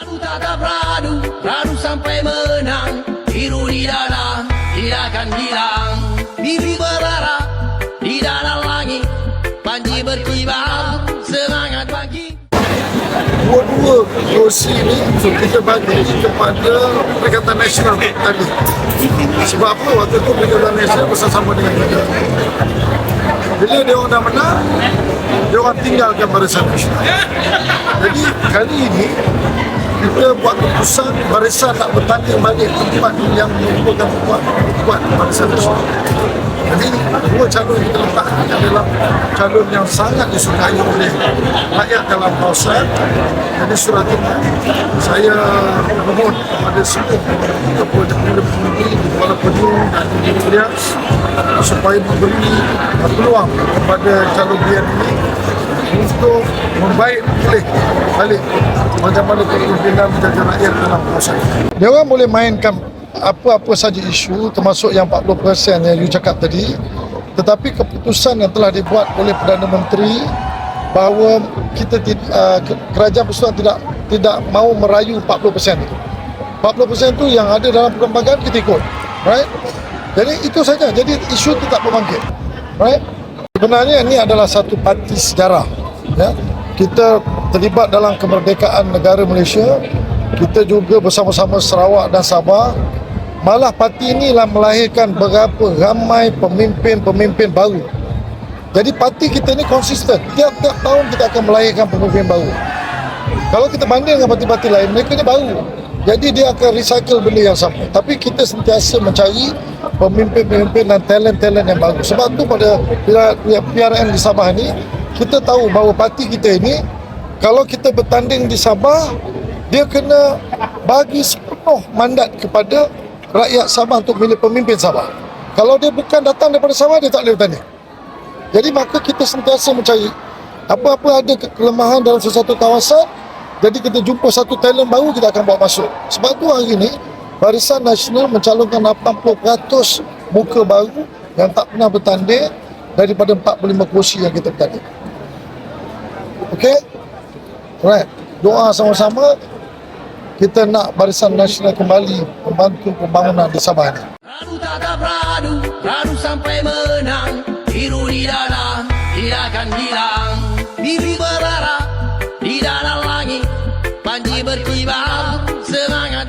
Radu tak ada beradu, radu sampai menang Biru di dada, tidak akan hilang Bibi berlara, di dalam langit Panji berkibar, semangat bangkit dua-dua kursi ini kita bagi kepada Perikatan Nasional tadi. Sebab apa waktu itu Perikatan Nasional bersama dengan kita. Bila dia orang dah menang, dia orang tinggalkan Barisan Nasional. Jadi kali ini kita buat keputusan barisan nak bertanding balik tempat yang merupakan kuat kuat barisan nasional. Jadi dua calon yang kita letak adalah calon yang sangat disukai oleh rakyat dalam kawasan. Jadi surat ini saya mohon kepada semua kepada pengundi di Kuala Penuh dan Rias supaya memberi peluang kepada calon BN ini untuk membaik pulih balik macam mana kepimpinan menjaga rakyat dalam kawasan. Dia orang boleh mainkan apa-apa saja isu termasuk yang 40% yang you cakap tadi tetapi keputusan yang telah dibuat oleh Perdana Menteri bahawa kita uh, ke- kerajaan persatuan tidak tidak mau merayu 40% itu. 40% itu yang ada dalam perlembagaan kita ikut. Right? Jadi itu saja. Jadi isu itu tak berbangkit. Right? Sebenarnya ini adalah satu parti sejarah. Ya. Kita terlibat dalam kemerdekaan negara Malaysia. Kita juga bersama-sama Sarawak dan Sabah. Malah parti inilah melahirkan berapa ramai pemimpin-pemimpin baru. Jadi parti kita ni konsisten. Tiap-tiap tahun kita akan melahirkan pemimpin baru. Kalau kita banding dengan parti-parti lain, mereka ni baru. Jadi dia akan recycle benda yang sama. Tapi kita sentiasa mencari pemimpin-pemimpin dan talent-talent yang bagus. Sebab tu pada PRN di Sabah ni, kita tahu bahawa parti kita ini, kalau kita bertanding di Sabah, dia kena bagi sepenuh mandat kepada rakyat Sabah untuk milih pemimpin Sabah. Kalau dia bukan datang daripada Sabah, dia tak boleh bertanding. Jadi maka kita sentiasa mencari apa-apa ada ke- kelemahan dalam sesuatu kawasan jadi kita jumpa satu talent baru kita akan bawa masuk. Sebab tu hari ini Barisan Nasional mencalonkan 80% muka baru yang tak pernah bertanding daripada 45 kursi yang kita bertanding. Okey? Alright. Doa sama-sama kita nak Barisan Nasional kembali membantu pembangunan di Sabah ini. Radu tak ada beradu, radu sampai menang Biru di dada, tidak akan hilang Bibi berlara, di dalam langit Panji berkibar, semangat